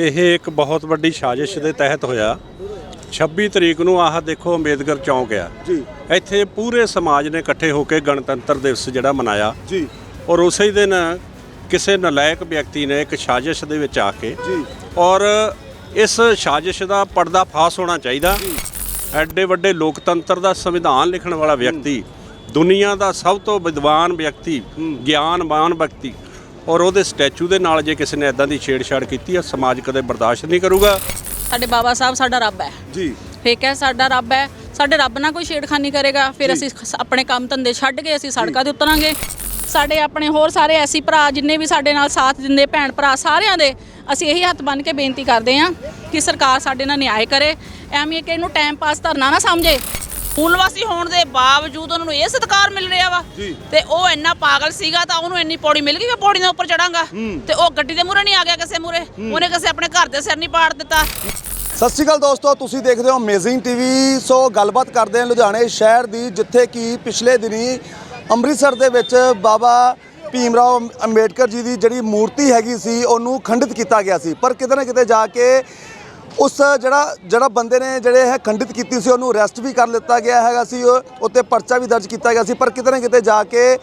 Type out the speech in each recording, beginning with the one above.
ਇਹ ਇੱਕ ਬਹੁਤ ਵੱਡੀ ਸਾਜ਼ਿਸ਼ ਦੇ ਤਹਿਤ ਹੋਇਆ। 26 ਤਰੀਕ ਨੂੰ ਆਹ ਦੇਖੋ ਅੰਬੇਦਕਰ ਚੌਂਕ ਆ। ਜੀ। ਇੱਥੇ ਪੂਰੇ ਸਮਾਜ ਨੇ ਇਕੱਠੇ ਹੋ ਕੇ ਗਣਤੰਤਰ ਦਿਵਸ ਜਿਹੜਾ ਮਨਾਇਆ। ਜੀ। ਔਰ ਉਸੇ ਦਿਨ ਕਿਸੇ ਨਲਾਇਕ ਵਿਅਕਤੀ ਨੇ ਇੱਕ ਸਾਜ਼ਿਸ਼ ਦੇ ਵਿੱਚ ਆ ਕੇ ਜੀ। ਔਰ ਇਸ ਸਾਜ਼ਿਸ਼ ਦਾ ਪਰਦਾ ਫਾਸ ਹੋਣਾ ਚਾਹੀਦਾ। ਐਡੇ ਵੱਡੇ ਲੋਕਤੰਤਰ ਦਾ ਸੰਵਿਧਾਨ ਲਿਖਣ ਵਾਲਾ ਵਿਅਕਤੀ ਦੁਨੀਆ ਦਾ ਸਭ ਤੋਂ ਵਿਦਵਾਨ ਵਿਅਕਤੀ ਗਿਆਨਵਾਨ ਵਿਅਕਤੀ ਔਰ ਉਹਦੇ ਸਟੈਚੂ ਦੇ ਨਾਲ ਜੇ ਕਿਸੇ ਨੇ ਐਦਾਂ ਦੀ ਛੇੜਛਾੜ ਕੀਤੀ ਹੈ ਸਮਾਜ ਕਦੇ ਬਰਦਾਸ਼ਤ ਨਹੀਂ ਕਰੂਗਾ? ਸਾਡੇ ਬਾਬਾ ਸਾਹਿਬ ਸਾਡਾ ਰੱਬ ਹੈ। ਜੀ। ਠੀਕ ਹੈ ਸਾਡਾ ਰੱਬ ਹੈ। ਸਾਡੇ ਰੱਬ ਨਾਲ ਕੋਈ ਛੇੜਖਾਨੀ ਕਰੇਗਾ ਫਿਰ ਅਸੀਂ ਖ- ਆਪਣੇ ਕੰਮ ਧੰਦੇ ਛੱਡ ਕੇ ਅਸੀਂ ਸੜਕਾਂ ਤੇ ਉਤਰਾਂਗੇ। ਸਾਡੇ ਆਪਣੇ ਹੋਰ ਸਾਰੇ ਐਸੀ ਭਰਾ ਜਿੰਨੇ ਵੀ ਸਾਡੇ ਨਾਲ ਸਾਥ ਦਿੰਦੇ ਭੈਣ ਭਰਾ ਸਾਰਿਆਂ ਦੇ ਅਸੀਂ ਇਹੀ ਹੱਥ ਬੰਨ੍ਹ ਕੇ ਬੇਨਤੀ ਕਰਦੇ ਹਾਂ ਕਿ ਸਰਕਾਰ ਸਾਡੇ ਨਾਲ ਨਿਆਂ ਕਰੇ। ਐਵੇਂ ਕਿ ਇਹਨੂੰ ਟਾਈਮ ਪਾਸ ਧਰਨਾ ਨਾ ਸਮਝੇ। ਮੂਲ ਵਾਸੀ ਹੋਣ ਦੇ ਬਾਵਜੂਦ ਉਹਨਾਂ ਨੂੰ ਇਹ ਸਤਿਕਾਰ ਮਿਲ ਰਿਹਾ ਵਾ। ਜੀ। ਤੇ ਉਹ ਇੰਨਾ ਪਾਗਲ ਸੀਗਾ ਤਾਂ ਉਹਨੂੰ ਇੰਨੀ ਪੌੜੀ ਮਿਲ ਗਈ ਕਿ ਪੌੜੀ ਦੇ ਉੱਪਰ ਚੜਾਂਗਾ। ਤੇ ਉਹ ਗੱਡੀ ਦੇ ਮੂਹਰੇ ਨਹੀਂ ਆ ਗਿਆ ਕਿਸੇ ਮੂਹਰੇ। ਉਹਨੇ ਕਿਸੇ ਆਪਣੇ ਘਰ ਦੇ ਸਿਰ ਨਹੀਂ ਪਾੜ ਦਿੱਤਾ। ਸਤਿ ਸ਼੍ਰੀ ਅਕਾਲ ਦੋਸਤੋ ਤੁਸੀਂ ਦੇਖਦੇ ਹੋ ਅਮੇਜ਼ਿੰਗ ਟੀਵੀ ਸੋ ਗੱਲਬਾਤ ਕਰਦੇ ਹਾਂ ਲੁਧਿਆਣੇ ਸ਼ਹਿਰ ਦੀ ਜਿੱਥੇ ਕਿ ਪਿਛਲੇ ਦਿਨੀ ਅੰਮ੍ਰਿਤਸਰ ਦੇ ਵਿੱਚ ਬਾਬਾ ਭੀਮ ਰਾਓ ਅੰਬੇਡਕਰ ਜੀ ਦੀ ਜਿਹੜੀ ਮੂਰਤੀ ਹੈਗੀ ਸੀ ਉਹਨੂੰ ਖੰਡਿਤ ਕੀਤਾ ਗਿਆ ਸੀ। ਪਰ ਕਿਤੇ ਨਾ ਕਿਤੇ ਜਾ ਕੇ ਉਸ ਜਿਹੜਾ ਜਿਹੜਾ ਬੰਦੇ ਨੇ ਜਿਹੜੇ ਹੈ ਖੰਡਿਤ ਕੀਤੀ ਸੀ, ਉਹਨੂੰ ਅਰੈਸਟ ਵੀ ਕਰ ਲਿੱਤਾ ਗਿਆ ਹੈਗਾ ਸੀ ਉੱਤੇ ਪਰਚਾ ਵੀ ਦਰਜ ਕੀਤਾ ਗਿਆ ਸੀ, ਪਰ ਕਿਤੇ ਨਾ ਕਿਤੇ ਜਾ ਕੇ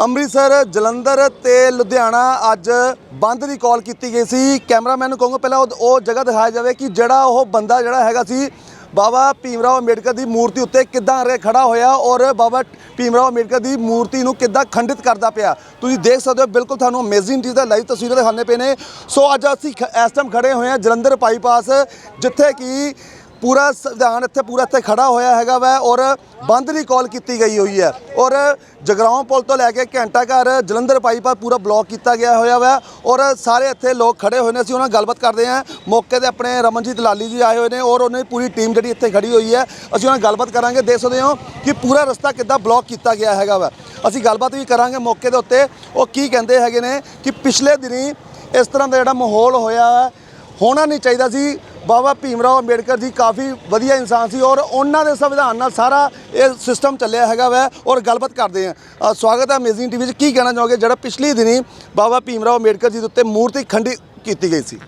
ਅੰਮ੍ਰਿਤਸਰ, ਜਲੰਧਰ ਤੇ ਲੁਧਿਆਣਾ ਅੱਜ ਬੰਦ ਦੀ ਕਾਲ ਕੀਤੀ ਗਈ ਸੀ। ਕੈਮਰਾਮੈਨ ਨੂੰ ਕਹੂੰਗਾ, ਪਹਿਲਾਂ ਉਹ- ਉਹ ਜਗ੍ਹਾ ਦਿਖਾਇਆ ਜਾਵੇ ਕਿ ਜਿਹੜਾ ਉਹ ਬੰਦਾ ਜਿਹੜਾ ਹੈਗਾ ਸੀ ਬਾਬਾ ਭੀਮ ਰਾਓ ਅੰਬੇਡਕਰ ਦੀ ਮੂਰਤੀ ਉੱਤੇ ਕਿੱਦਾਂ ਰੇ ਖੜਾ ਹੋਇਆ ਔਰ ਬਾਬਾ ਭੀਮ ਰਾਓ ਅੰਬੇਡਕਰ ਦੀ ਮੂਰਤੀ ਨੂੰ ਕਿੱਦਾਂ ਖੰਡਿਤ ਕਰਦਾ ਪਿਆ? ਤੁਸੀਂ ਦੇਖ ਸਕਦੇ ਹੋ, ਬਿਲਕੁਲ ਤੁਹਾਨੂੰ ਅਮੇਜ਼ਿੰਗ ਚੀਜ਼ ਦਾ ਲਾਈਵ ਤਸਵੀਰਾਂ ਦਿਖਾਣੇ ਪਏ ਨੇ। ਸੋ ਅੱਜ ਅਸੀਂ ਖ- ਇਸ ਟਾਈਮ ਖੜੇ ਹੋਏ ਹਾਂ ਜਲੰਧਰ ਬਾਈਪਾਸ ਜਿੱਥੇ ਕਿ ਪੂਰਾ ਸੰਵਿਧਾਨ ਇੱਥੇ ਪੂਰਾ ਇੱਥੇ ਖੜਾ ਹੋਇਆ ਹੈਗਾ ਵਾ ਔਰ ਬੰਦ ਦੀ ਕਾਲ ਕੀਤੀ ਗਈ ਹੋਈ ਹੈ। ਔਰ ਜਗਰਾਉਂ ਪੁਲ ਤੋਂ ਲੈ ਕੇ ਘੰਟਾ ਘਰ ਜਲੰਧਰ ਬਾਈਪਾਸ ਪੂਰਾ ਬਲੌਕ ਕੀਤਾ ਗਿਆ ਹੋਇਆ ਵਾ ਔਰ ਸਾਰੇ ਇੱਥੇ ਲੋਕ ਖੜੇ ਹੋਏ ਨੇ। ਅਸੀਂ ਉਹਨਾਂ ਨਾਲ ਗੱਲਬਾਤ ਕਰਦੇ ਹਾਂ। ਮੌਕੇ ਤੇ ਆਪਣੇ ਰਮਨਜੀਤ ਲਾਲੀ ਜੀ ਆਏ ਹੋਏ ਨੇ ਔਰ ਉਹਨਾਂ ਦੀ ਪੂਰੀ ਟੀਮ ਜਿਹੜੀ ਇੱਥੇ ਖੜੀ ਹੋਈ ਹੈ। ਅਸੀਂ ਉਹਨਾਂ ਨਾਲ ਗੱਲਬਾਤ ਕਰਾਂਗੇ। ਦੇਖ ਸਕਦੇ ਹੋ ਕਿ ਪੂਰਾ ਰਸਤਾ ਕਿੱਦਾਂ ਬਲੌਕ ਕੀਤਾ ਗਿਆ ਹੈਗਾ ਵਾ। ਅਸੀਂ ਗੱਲਬਾਤ ਵੀ ਕਰਾਂਗੇ ਮੌਕੇ ਦੇ ਉੱਤੇ। ਉਹ ਕੀ ਕਹਿੰਦੇ ਹੈਗੇ ਨੇ ਕਿ ਪਿਛਲੇ ਦਿਨੀ ਇਸ ਤਰ੍ਹਾਂ ਦਾ ਜਿਹੜਾ ਮਾਹੌਲ ਹੋਇਆ ਹੈ ਹੋਣਾ ਨਹੀਂ ਚਾਹੀਦਾ ਸੀ। ਬਾਬਾ ਭੀਮ ਰਾਓ ਅੰਬੇਡਕਰ ਜੀ ਕਾਫੀ ਵਧੀਆ ਇਨਸਾਨ ਸੀ ਔਰ ਉਹਨਾਂ ਦੇ ਸੰਵਿਧਾਨ ਨਾਲ ਸਾਰਾ ਇਹ ਸਿਸਟਮ ਚੱਲਿਆ ਹੈਗਾ ਵੈ ਔਰ ਗੱਲਬਾਤ ਕਰਦੇ ਆ। ਸਵਾਗਤ ਹੈ ਅਮੇਜ਼ਿੰਗ ਟੀਵੀ 'ਚ। ਕੀ ਕਹਿਣਾ ਚਾਹੋਗੇ? ਜਿਹੜਾ ਪਿਛਲੀ ਦਿਨੀ ਬਾਬਾ ਭੀਮ ਰਾਓ ਅੰਬੇਡਕਰ ਜੀ ਦੇ ਉੱਤੇ ਮੂਰਤੀ ਖੰਡੀ ਕੀਤੀ ਗਈ ਸੀ।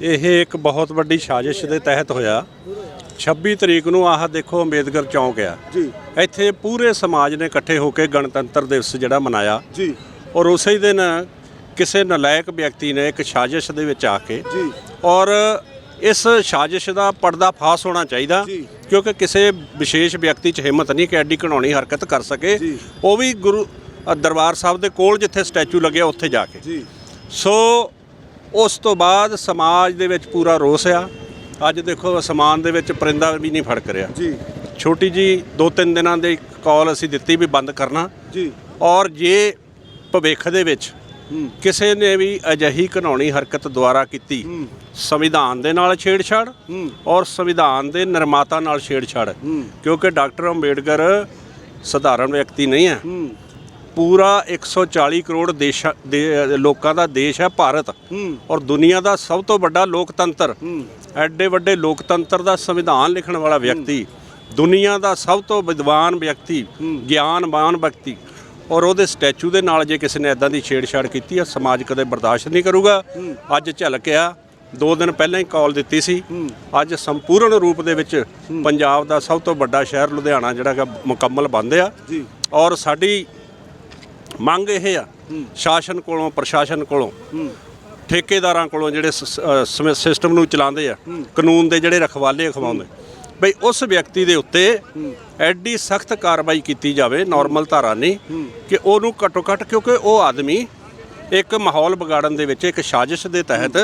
ਇਹ ਇੱਕ ਬਹੁਤ ਵੱਡੀ ਸਾਜ਼ਿਸ਼ ਦੇ ਤਹਿਤ ਹੋਇਆ। 26 ਤਰੀਕ ਨੂੰ ਆਹ ਦੇਖੋ ਅੰਬੇਦਕਰ ਚੌਂਕ ਆ। ਜੀ। ਇੱਥੇ ਪੂਰੇ ਸਮਾਜ ਨੇ ਇਕੱਠੇ ਹੋ ਕੇ ਗਣਤੰਤਰ ਦਿਵਸ ਜਿਹੜਾ ਮਨਾਇਆ। ਜੀ। ਔਰ ਉਸੇ ਦਿਨ ਕਿਸੇ ਨਲਾਇਕ ਵਿਅਕਤੀ ਨੇ ਇੱਕ ਸਾਜ਼ਿਸ਼ ਦੇ ਵਿੱਚ ਆ ਕੇ ਜੀ। ਔਰ ਇਸ ਸਾਜ਼ਿਸ਼ ਦਾ ਪਰਦਾ ਫਾਸ ਹੋਣਾ ਚਾਹੀਦਾ। ਕਿਉਂਕਿ ਕਿਸੇ ਵਿਸ਼ੇਸ਼ ਵਿਅਕਤੀ 'ਚ ਹਿੰਮਤ ਨਹੀਂ ਕਿ ਐਡੀ ਘਣਾਉਣੀ ਹਰਕਤ ਕਰ ਸਕੇ। ਉਹ ਵੀ ਗੁਰੂ ਦਰਬਾਰ ਸਾਹਿਬ ਦੇ ਕੋਲ ਜਿੱਥੇ ਸਟੈਚੂ ਲੱਗਿਆ ਉੱਥੇ ਜਾ ਕੇ। ਸੋ ਉਸ ਤੋਂ ਬਾਅਦ ਸਮਾਜ ਦੇ ਵਿੱਚ ਪੂਰਾ ਰੋਸ ਆ। ਅੱਜ ਦੇਖੋ ਅਸਮਾਨ ਦੇ ਵਿੱਚ ਪਰਿੰਦਾ ਵੀ ਨਹੀਂ ਫੜਕ ਰਿਹਾ। ਜੀ। ਛੋਟੀ ਜੀ ਦੋ ਤਿੰਨ ਦਿਨਾਂ ਦੇ ਕਾਲ ਅਸੀਂ ਦਿੱਤੀ ਵੀ ਬੰਦ ਕਰਨਾ। ਜੀ। ਔਰ ਜੇ ਭਵਿੱਖ ਦੇ ਵਿੱਚ ਕਿਸੇ ਨੇ ਵੀ ਅਜਿਹੀ ਘਨਾਉਣੀ ਹਰਕਤ ਦੁਆਰਾ ਕੀਤੀ ਸੰਵਿਧਾਨ ਦੇ ਨਾਲ ਛੇੜਛਾੜ ਔਰ ਸੰਵਿਧਾਨ ਦੇ ਨਿਰਮਾਤਾ ਨਾਲ ਛੇੜਛਾੜ। ਕਿਉਂਕਿ ਡਾਕਟਰ ਅੰਬੇਡਕਰ ਸਧਾਰਨ ਵਿਅਕਤੀ ਨਹੀਂ ਹੈ। ਪੂਰਾ 140 ਕਰੋੜ ਦੇਸ਼ ਦੇ ਲੋਕਾਂ ਦਾ ਦੇਸ਼ ਹੈ ਭਾਰਤ। ਔਰ ਦੁਨੀਆ ਦਾ ਸਭ ਤੋਂ ਵੱਡਾ ਲੋਕਤੰਤਰ। ਐਡੇ ਵੱਡੇ ਲੋਕਤੰਤਰ ਦਾ ਸੰਵਿਧਾਨ ਲਿਖਣ ਵਾਲਾ ਵਿਅਕਤੀ ਦੁਨੀਆ ਦਾ ਸਭ ਤੋਂ ਵਿਦਵਾਨ ਵਿਅਕਤੀ ਗਿਆਨਵਾਨ ਵਿਅਕਤੀ ਔਰ ਉਹਦੇ ਸਟੈਚੂ ਦੇ ਨਾਲ ਜੇ ਕਿਸੇ ਨੇ ਐਦਾਂ ਦੀ ਛੇੜਛਾੜ ਕੀਤੀ ਹੈ ਸਮਾਜ ਕਦੇ ਬਰਦਾਸ਼ਤ ਨਹੀਂ ਕਰੂਗਾ। ਅੱਜ ਝਲਕਿਆ ਦੋ ਦਿਨ ਪਹਿਲਾਂ ਹੀ ਕਾਲ ਦਿੱਤੀ ਸੀ। ਅੱਜ ਸੰਪੂਰਨ ਰੂਪ ਦੇ ਵਿੱਚ ਪੰਜਾਬ ਦਾ ਸਭ ਤੋਂ ਵੱਡਾ ਸ਼ਹਿਰ ਲੁਧਿਆਣਾ ਜਿਹੜਾ ਕਿ ਮੁਕੰਮਲ ਬੰਦ ਆ। ਔਰ ਸਾਡੀ ਮੰਗ ਇਹ ਆ ਸ਼ਾਸਨ ਕੋਲੋਂ ਪ੍ਰਸ਼ਾਸਨ ਕੋਲੋਂ ਠੇਕੇਦਾਰਾਂ ਕੋਲੋਂ ਜਿਹੜੇ ਸਿਸਟਮ ਨੂੰ ਚਲਾਉਂਦੇ ਆ ਕਾਨੂੰਨ ਦੇ ਜਿਹੜੇ ਰਖਵਾਲੇ ਅਖਵਾਉਂਦੇ ਬਈ ਉਸ ਵਿਅਕਤੀ ਦੇ ਉੱਤੇ ਐਡੀ ਸਖਤ ਕਾਰਵਾਈ ਕੀਤੀ ਜਾਵੇ ਨਾਰਮਲ ਧਾਰਾ ਨਹੀਂ ਕਿ ਉਹਨੂੰ ਘੱਟੋ ਘੱਟ ਕਿਉਂਕਿ ਉਹ ਆਦਮੀ ਇੱਕ ਮਾਹੌਲ ਵਿਗਾੜਨ ਦੇ ਵਿੱਚ ਇੱਕ ਸਾਜ਼ਿਸ਼ ਦੇ ਤਹਿਤ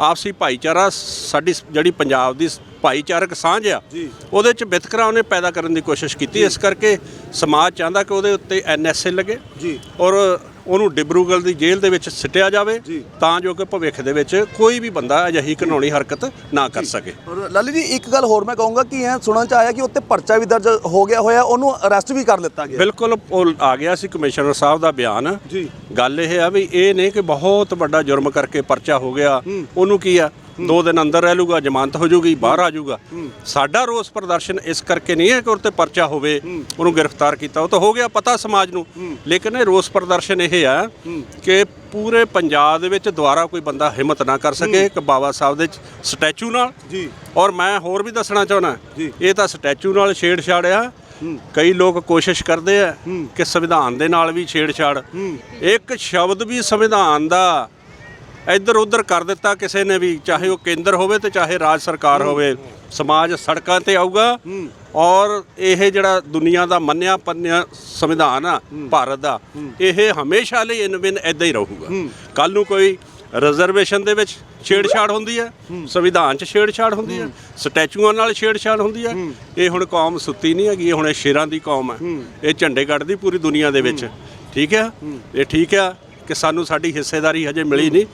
ਆਪਸੀ ਭਾਈਚਾਰਾ ਸਾਡੀ ਜਿਹੜੀ ਪੰਜਾਬ ਦੀ ਭਾਈਚਾਰਕ ਸਾਂਝ ਆ ਉਹਦੇ ਚ ਵਿਤਕਰਾ ਉਹਨੇ ਪੈਦਾ ਕਰਨ ਦੀ ਕੋਸ਼ਿਸ਼ ਕੀਤੀ ਇਸ ਕਰਕੇ ਸਮਾਜ ਚਾਹੁੰਦਾ ਕਿ ਉਹਦੇ ਉੱਤੇ ਐਨਐਸਏ ਲੱਗੇ ਜੀ। ਔਰ ਉਹਨੂੰ ਡਿਬਰੂਗੜ੍ਹ ਦੀ ਜੇਲ੍ਹ ਦੇ ਵਿੱਚ ਸਿੱਟਿਆ ਜਾਵੇ ਤਾਂ ਜੋ ਕਿ ਭਵਿੱਖ ਦੇ ਵਿੱਚ ਕੋਈ ਵੀ ਬੰਦਾ ਅਜਿਹੀ ਘਿਨਾਉਣੀ ਹਰਕਤ ਨਾ ਕਰ ਸਕੇ। ਔਰ ਲਾਲੀ ਜੀ ਇੱਕ ਗੱਲ ਹੋਰ ਮੈਂ ਕਹੂੰਗਾ ਕਿ ਇਹ ਸੁਣਨ ਚ ਆਇਆ ਕਿ ਉੱਤੇ ਪਰਚਾ ਵੀ ਦਰਜ ਹੋ ਗਿਆ ਹੋਇਆ ਉਹਨੂੰ ਅਰੈਸਟ ਵੀ ਕਰ ਲਿੱਤਾ ਗਿਆ। ਬਿਲਕੁਲ ਉਹ ਆ ਗਿਆ ਸੀ ਕਮਿਸ਼ਨਰ ਸਾਹਿਬ ਦਾ ਬਿਆਨ। ਜੀ। ਗੱਲ ਇਹ ਆ ਵੀ ਇਹ ਨਹੀਂ ਕਿ ਬਹੁਤ ਵੱਡਾ ਜੁਰਮ ਕਰਕੇ ਪਰਚਾ ਹੋ ਗਿਆ। ਉਹਨੂੰ ਕੀ ਆ? ਦੋ ਦਿਨ ਅੰਦਰ ਰਹਿ ਲੂਗਾ ਜ਼ਮਾਨਤ ਹੋ ਜਾਊਗੀ ਬਾਹਰ ਆ ਜਾਊਗਾ ਸਾਡਾ ਰੋਸ ਪ੍ਰਦਰਸ਼ਨ ਇਸ ਕਰਕੇ ਨਹੀਂ ਹੈ ਕਿ ਉਹਤੇ ਪਰਚਾ ਹੋਵੇ ਉਹਨੂੰ ਗ੍ਰਿਫਤਾਰ ਕੀਤਾ। ਉਹ ਤਾਂ ਹੋ ਗਿਆ ਪਤਾ ਸਮਾਜ ਨੂੰ। ਲੇਕਿਨ ਇਹ ਰੋਸ ਪ੍ਰਦਰਸ਼ਨ ਇਹ ਆ ਕਿ ਪੂਰੇ ਪੰਜਾਬ ਦੇ ਵਿੱਚ ਦੁਆਰਾ ਕੋਈ ਬੰਦਾ ਹਿੰਮਤ ਨਾ ਕਰ ਸਕੇ ਕਿ ਬਾਬਾ ਸਾਹਿਬ ਦੇ ਸਟੈਚੂ ਨਾਲ। ਜੀ। ਔਰ ਮੈਂ ਹੋਰ ਵੀ ਦੱਸਣਾ ਚਾਹੁੰਦਾ। ਇਹ ਤਾਂ ਸਟੈਚੂ ਨਾਲ ਛੇੜਛਾੜ ਆ। ਕਈ ਲੋਕ ਕੋਸ਼ਿਸ਼ ਕਰਦੇ ਆ ਕਿ ਸੰਵਿਧਾਨ ਦੇ ਨਾਲ ਵੀ ਛੇੜਛਾੜ। ਇੱਕ ਸ਼ਬਦ ਵੀ ਸੰਵਿਧਾਨ ਦਾ ਇੱਧਰ ਉੱਧਰ ਕਰ ਦਿੱਤਾ ਕਿਸੇ ਨੇ ਵੀ ਚਾਹੇ ਉਹ ਕੇਂਦਰ ਹੋਵੇ ਤੇ ਚਾਹੇ ਰਾਜ ਸਰਕਾਰ ਹੋਵੇ ਸਮਾਜ ਸੜਕਾਂ ਤੇ ਆਊਗਾ ਔਰ ਇਹ ਜਿਹੜਾ ਦੁਨੀਆ ਦਾ ਮੰਨਿਆ ਪੰਨਿਆ ਸੰਵਿਧਾਨ ਆ ਭਾਰਤ ਦਾ ਇਹ ਹਮੇਸ਼ਾ ਲਈ ਇਨ ਬਿਨ ਇਦਾਂ ਹੀ ਰਹੂਗਾ। ਕੱਲ ਨੂੰ ਕੋਈ ਰਿਜ਼ਰਵੇਸ਼ਨ ਦੇ ਵਿੱਚ ਛੇੜਛਾੜ ਹੁੰਦੀ ਹੈ ਸੰਵਿਧਾਨ 'ਚ ਛੇੜਛਾੜ ਹੁੰਦੀ ਹੈ ਸਟੈਚੂਆਂ ਨਾਲ ਛੇੜਛਾੜ ਹੁੰਦੀ ਹੈ ਇਹ ਹੁਣ ਕੌਮ ਸੁੱਤੀ ਨਹੀਂ ਹੈਗੀ ਇਹ ਹੁਣ ਇਹ ਸ਼ੇਰਾਂ ਦੀ ਕੌਮ ਹੈ। ਇਹ ਝੰਡੇ ਕੱਢਦੀ ਪੂਰੀ ਦੁਨੀਆ ਦੇ ਵਿੱਚ। ਠੀਕ ਹੈ? ਇਹ ਠੀਕ ਆ ਕਿ ਸਾਨੂੰ ਸਾਡੀ ਹਿੱਸੇਦਾਰੀ ਹਜੇ ਮਿਲੀ ਨਹੀਂ।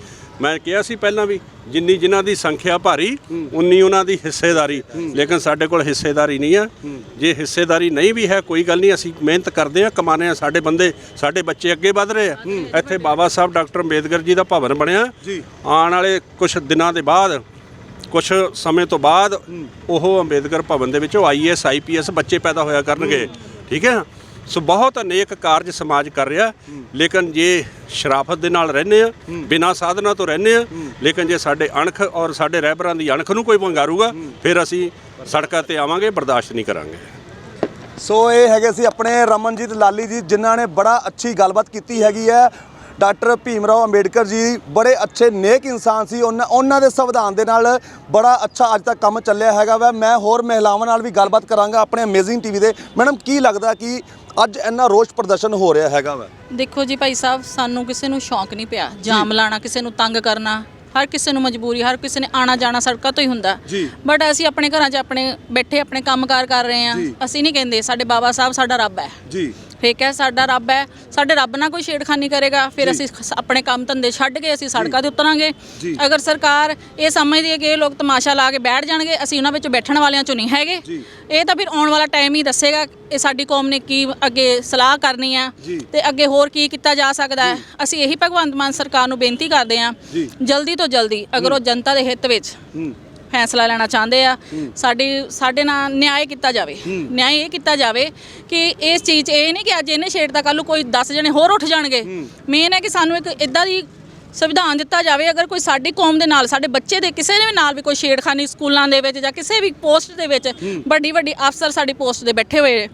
ਮੈਂ ਕਿਹਾ ਸੀ ਪਹਿਲਾਂ ਵੀ ਜਿੰਨੀ ਜਿਨ੍ਹਾਂ ਦੀ ਸੰਖਿਆ ਭਾਰੀ ਉਨੀ ਉਹਨਾਂ ਦੀ ਹਿੱਸੇਦਾਰੀ। ਲੇਕਿਨ ਸਾਡੇ ਕੋਲ ਹਿੱਸੇਦਾਰੀ ਨਹੀਂ ਆ। ਜੇ ਹਿੱਸੇਦਾਰੀ ਨਹੀਂ ਵੀ ਹੈ ਕੋਈ ਗੱਲ ਨਹੀਂ ਅਸੀਂ ਮਿਹਨਤ ਕਰਦੇ ਆ ਕਮਾਨੇ ਆ ਸਾਡੇ ਬੰਦੇ ਸਾਡੇ ਬੱਚੇ ਅੱਗੇ ਵਧ ਰਹੇ ਆ। ਇੱਥੇ ਬਾਬਾ ਸਾਹਿਬ ਡਾਕਟਰ ਅੰਬੇਦਕਰ ਜੀ ਦਾ ਭਵਨ ਬਣਿਆ। ਆਉਣ ਵਾਲੇ ਕੁਝ ਦਿਨਾਂ ਦੇ ਬਾਅਦ ਕੁਝ ਸਮੇਂ ਤੋਂ ਬਾਅਦ ਉਹ ਅੰਬੇਦਕਰ ਭਵਨ ਦੇ ਵਿੱਚੋਂ ਆਈਐਸ ਆਈਪੀਐਸ ਬੱਚੇ ਪੈਦਾ ਹੋਇਆ ਕਰਨਗੇ। ਠੀਕ ਹੈ? ਸੋ ਬਹੁਤ ਅਨੇਕ ਕਾਰਜ ਸਮਾਜ ਕਰ ਰਿਹਾ। ਲੇਕਿਨ ਜੇ ਸ਼ਰਾਫਤ ਦੇ ਨਾਲ ਰਹਿੰਦੇ ਆ ਬਿਨਾਂ ਸਾਧਨਾ ਤੋਂ ਰਹਿੰਦੇ ਆ ਲੇਕਿਨ ਜੇ ਸਾਡੇ ਅਣਖ ਔਰ ਸਾਡੇ ਰਹਿਬਰਾਂ ਦੀ ਅਣਖ ਨੂੰ ਕੋਈ ਵੰਗਾਰੂਗਾ ਫਿਰ ਅਸੀਂ ਸੜਕਾਂ ਤੇ ਆਵਾਂਗੇ ਬਰਦਾਸ਼ਤ ਨਹੀਂ ਕਰਾਂਗੇ। ਸੋ ਇਹ ਹੈਗੇ ਸੀ ਆਪਣੇ ਰਮਨਜੀਤ ਲਾਲੀ ਜੀ ਜਿਨ੍ਹਾਂ ਨੇ ਬੜਾ ਅੱਛੀ ਗੱਲਬਾਤ ਕੀਤੀ ਹੈਗੀ ਹੈ। ਡਾਕਟਰ ਭੀਮਰਾਓ ਅੰਬੇਡਕਰ ਜੀ ਬੜੇ ਅੱਛੇ ਨੇਕ ਇਨਸਾਨ ਸੀ। ਉਹਨਾਂ ਉਹਨਾਂ ਦੇ ਸੰਵਿਧਾਨ ਦੇ ਨਾਲ ਬੜਾ ਅੱਛਾ ਅੱਜ ਤੱਕ ਕੰਮ ਚੱਲਿਆ ਹੈਗਾ ਵਾ। ਮੈਂ ਹੋਰ ਮਹਿਲਾਵਾਂ ਨਾਲ ਵੀ ਗੱਲਬਾਤ ਕਰਾਂਗਾ ਆਪਣੇ ਅਮੇਜ਼ਿੰਗ ਟੀਵੀ ਦੇ। ਮੈਡਮ ਕੀ ਲੱਗਦਾ ਕਿ ਅੱਜ ਇੰਨਾ ਰੋਸ ਪ੍ਰਦਰਸ਼ਨ ਹੋ ਰਿਹਾ ਹੈਗਾ ਵਾ। ਦੇਖੋ ਜੀ ਭਾਈ ਸਾਹਿਬ ਸਾਨੂੰ ਕਿਸੇ ਨੂੰ ਸ਼ੌਂਕ ਨਹੀਂ ਪਿਆ। ਜਾਮ ਲਾਣਾ ਕਿਸੇ ਨੂੰ ਤੰਗ ਕਰਨਾ ਹਰ ਕਿਸੇ ਨੂੰ ਮਜਬੂਰੀ ਹਰ ਕਿਸੇ ਨੇ ਆਣਾ ਜਾਣਾ ਸੜਕਾਂ ਤੋਂ ਹੀ ਹੁੰਦਾ। ਜੀ। ਬਟ ਅਸੀਂ ਆਪਣੇ ਘਰਾਂ 'ਚ ਆਪਣੇ ਬੈਠੇ ਆਪਣੇ ਕੰਮਕਾਰ ਕਰ ਰਹੇ ਹਾਂ। ਜੀ। ਅਸੀਂ ਨਹੀਂ ਕਹਿੰਦੇ ਸਾਡੇ ਬਾਬਾ ਸਾਹਿਬ ਸਾਡਾ ਰੱਬ ਹੈ। ਜੀ। ਠੀਕ ਹੈ ਸਾਡਾ ਰੱਬ ਹੈ। ਸਾਡੇ ਰੱਬ ਨਾਲ ਕੋਈ ਛੇੜਖਾਨੀ ਕਰੇਗਾ। ਫਿਰ ਅਸੀਂ ਆਪਣੇ ਕੰਮ ਧੰਦੇ ਛੱਡ ਕੇ ਅਸੀਂ ਸੜਕਾਂ ਤੇ ਉਤਰਾਂਗੇ। ਅਗਰ ਸਰਕਾਰ ਇਹ ਸਮਝਦੀ ਹੈ ਕਿ ਇਹ ਲੋਕ ਤਮਾਸ਼ਾ ਲਾ ਕੇ ਬੈਠ ਜਾਣਗੇ ਅਸੀਂ ਉਹਨਾਂ ਵਿੱਚ ਬੈਠਣ ਵਾਲਿਆਂ ਚੋਂ ਨਹੀਂ ਹੈਗੇ। ਇਹ ਤਾਂ ਫਿਰ ਆਉਣ ਵਾਲਾ ਟਾਈਮ ਹੀ ਦੱਸੇਗਾ ਇਹ ਸਾਡੀ ਕੌਮ ਨੇ ਕੀ ਅੱਗੇ ਸਲਾਹ ਕਰਨੀ ਆ। ਤੇ ਅੱਗੇ ਹੋਰ ਕੀ ਕੀਤਾ ਜਾ ਸਕਦਾ ਹੈ। ਅਸੀਂ ਇਹੀ ਭਗਵੰਤ ਮਾਨ ਸਰਕਾਰ ਨੂੰ ਬੇਨਤੀ ਕਰਦੇ ਜੀ। ਜਲਦੀ ਤੋਂ ਜਲਦੀ ਅਗਰ ਉਹ ਜਨਤਾ ਦੇ ਹਿੱਤ ਵਿੱਚ ਫੈਸਲਾ ਲੈਣਾ ਚਾਹੁੰਦੇ ਆ ਸਾਡੀ ਸਾਡੇ ਨਾਲ ਨਿਆਂ ਕੀਤਾ ਜਾਵੇ। ਨਿਆਂ ਇਹ ਕੀਤਾ ਜਾਵੇ ਕਿ ਇਸ ਚੀਜ਼ ਇਹ ਨਹੀਂ ਕਿ ਅੱਜ ਇਹਨੇ ਛੇੜਤਾ ਕੱਲ ਨੂੰ ਕੋਈ 10 ਜਣੇ ਹੋਰ ਉੱਠ ਜਾਣਗੇ। ਮੇਨ ਹੈ ਕਿ ਸਾਨੂੰ ਇੱਕ ਇਦਾਂ ਦੀ ਸੰਵਿਧਾਨ ਦਿੱਤਾ ਜਾਵੇ ਅਗਰ ਕੋਈ ਸਾਡੀ ਕੌਮ ਦੇ ਨਾਲ ਸਾਡੇ ਬੱਚੇ ਦੇ ਕਿਸੇ ਦੇ ਵੀ ਨਾਲ ਵੀ ਕੋਈ ਛੇੜਖਾਨੀ ਸਕੂਲਾਂ ਦੇ ਵਿੱਚ ਜਾਂ ਕਿਸੇ ਵੀ ਪੋਸਟ ਦੇ ਵਿੱਚ ਵੱਡੀ ਵੱਡੀ ਅਫਸਰ ਸਾਡੀ ਪੋਸਟ ਦੇ ਬੈਠੇ ਹੋਏ।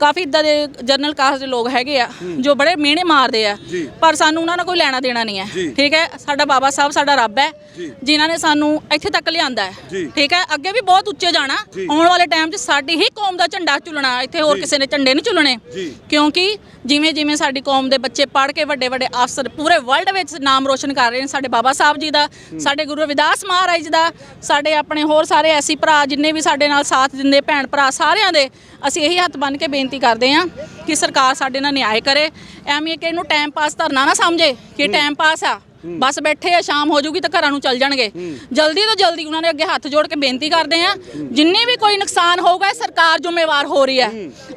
ਕਾਫੀ ਇਦਾਂ ਦੇ ਜਨਰਲ ਕਾਸਟ ਦੇ ਲੋਕ ਹੈਗੇ ਆ ਜੋ ਬੜੇ ਮਿਹਣੇ ਮਾਰਦੇ ਆ। ਪਰ ਸਾਨੂੰ ਉਹਨਾਂ ਨਾਲ ਕੋਈ ਲੈਣਾ ਦੇਣਾ ਨਹੀਂ। ਹੈ ਠੀਕ ਹੈ ਸਾਡਾ ਬਾਬਾ ਸਾਹਿਬ ਸਾਡਾ ਰੱਬ ਹੈ। ਜਿਨ੍ਹਾਂ ਨੇ ਸਾਨੂੰ ਇੱਥੇ ਤੱਕ ਲਿਆਂਦਾ ਹੈ। ਠੀਕ ਹੈ ਅੱਗੇ ਵੀ ਬਹੁਤ ਉੱਚੇ ਜਾਣਾ। ਆਉਣ ਵਾਲੇ ਟਾਈਮ 'ਚ ਸਾਡੀ ਹੀ ਕੌਮ ਦਾ ਝੰਡਾ ਝੁਲਣਾ ਇੱਥੇ ਹੋਰ। ਕਿਸੇ ਨੇ ਝੰਡੇ ਨਹੀਂ ਝੁਲਣੇ। ਕਿਉਂਕਿ ਜਿਵੇਂ ਜਿਵੇਂ ਸਾਡੀ ਕੌਮ ਦੇ ਬੱਚੇ ਪੜ੍ਹ ਕੇ ਵੱਡੇ ਵੱਡੇ ਅਫਸਰ ਪੂਰੇ ਵਰਲਡ ਵਿੱਚ ਨਾਮ ਰੋਸ਼ਨ ਕਰ ਰਹੇ ਨੇ ਸਾਡੇ ਬਾਬਾ ਸਾਹਿਬ ਜੀ ਦਾ ਸਾਡੇ ਗੁਰੂ ਰਵਿਦਾਸ ਮਹਾਰਾਜ ਦਾ ਸਾਡੇ ਆਪਣੇ ਹੋਰ ਸਾਰੇ ਐਸੀ ਭਰਾ ਜਿੰਨੇ ਵੀ ਸਾਡੇ ਨਾਲ ਸਾਥ ਦਿੰਦੇ ਭੈਣ ਭਰਾ ਸਾਰਿਆਂ ਦੇ ਅਸੀਂ ਇਹੀ ਹੱਥ ਬੰਨ੍ਹ ਕੇ ਬੇਨਤੀ ਕਰਦੇ ਹਾਂ ਕਿ ਸਰਕਾਰ ਸਾਡੇ ਨਾਲ ਨਿਆਂ ਕਰੇ। ਐਵੇਂ ਕਿ ਇਹਨੂੰ ਟਾਈਮ ਪਾਸ ਧਰਨਾ ਨਾ ਸਮਝੇ ਕਿ ਟਾਈਮ ਪਾਸ ਆ। ਬਸ ਬੈਠੇ ਆ ਸ਼ਾਮ ਹੋ ਜੂਗੀ ਤਾਂ ਘਰਾਂ ਨੂੰ ਚੱਲ ਜਾਣਗੇ। ਜਲਦੀ ਤੋਂ ਜਲਦੀ ਉਹਨਾਂ ਨੇ ਅੱਗੇ ਹੱਥ ਜੋੜ ਕੇ ਬੇਨਤੀ ਕਰਦੇ ਆ ਜਿੰਨੇ ਵੀ ਕੋਈ ਨੁਕਸਾਨ ਹੋਊਗਾ ਸਰਕਾਰ ਜ਼ਿੰਮੇਵਾਰ ਹੋ ਰਹੀ ਹੈ।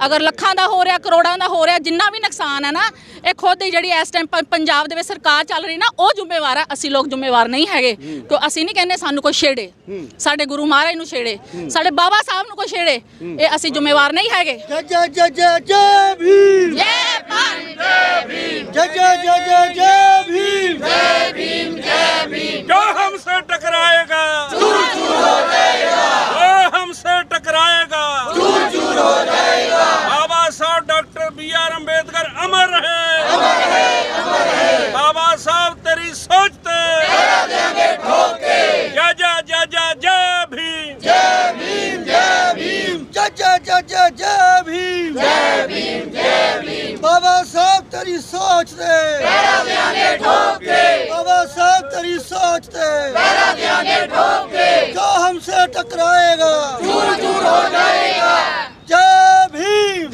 ਅਗਰ ਲੱਖਾਂ ਦਾ ਹੋ ਰਿਹਾ ਕਰੋੜਾਂ ਦਾ ਹੋ ਰਿਹਾ ਜਿੰਨਾ ਵੀ ਨੁਕਸਾਨ ਹੈ ਨਾ ਇਹ ਖੁਦ ਹੀ ਜਿਹੜੀ ਇਸ ਟਾਈਮ ਪੰਜਾਬ ਦੇ ਵਿੱਚ ਸਰਕਾਰ ਚੱਲ ਰਹੀ ਨਾ ਉਹ ਜ਼ਿੰਮੇਵਾਰ ਹੈ ਅਸੀਂ ਲੋਕ ਜ਼ਿੰਮੇਵਾਰ ਨਹੀਂ ਹੈਗੇ ਕਿਉਂ ਅਸੀਂ ਨਹੀਂ ਕਹਿੰਦੇ ਸਾਨੂੰ ਕੋਈ ਛੇੜੇ। ਸਾਡੇ ਗੁਰੂ ਮਹਾਰਾਜ ਨੂੰ ਛੇੜੇ ਸਾਡੇ ਬਾਬਾ ਸਾਹਿਬ ਨੂੰ ਕੋਈ ਛੇੜੇ ਇਹ ਅਸੀਂ ਜ਼ਿੰਮੇਵਾਰ ਨਹੀਂ ਹੈਗੇ। ਜੈ ਜੈ ਜੈ ਜੈ ਜੈ ਭੀਮ। ਜੈ ਭਾਰਤ। ਜੈ ਜੈ ਜੈ ਜੈ ਜੈ ਭੀਮ। जय भीम जय भीम जो हमसे टकराएगा चूर चूर हो जाएगा जो हमसे टकराएगा चूर चूर हो जाएगा Baba Saheb doctor B R Ambedkar अमर है अमर है अमर है बाबा साहब तेरी सोच पे जय जय जय जय जय भीम जय भीम जय भीम जय जय जय जय जय भीम जय भीम जय भीम बाबा साहब तेरी सोच रे ठोक ਹਮਸੇ ਟਕਰਾਏਗਾ ਚੂਰ ਚੂਰ ਹੋ ਜਾਏਗਾ ਜੈ ਭੀਮ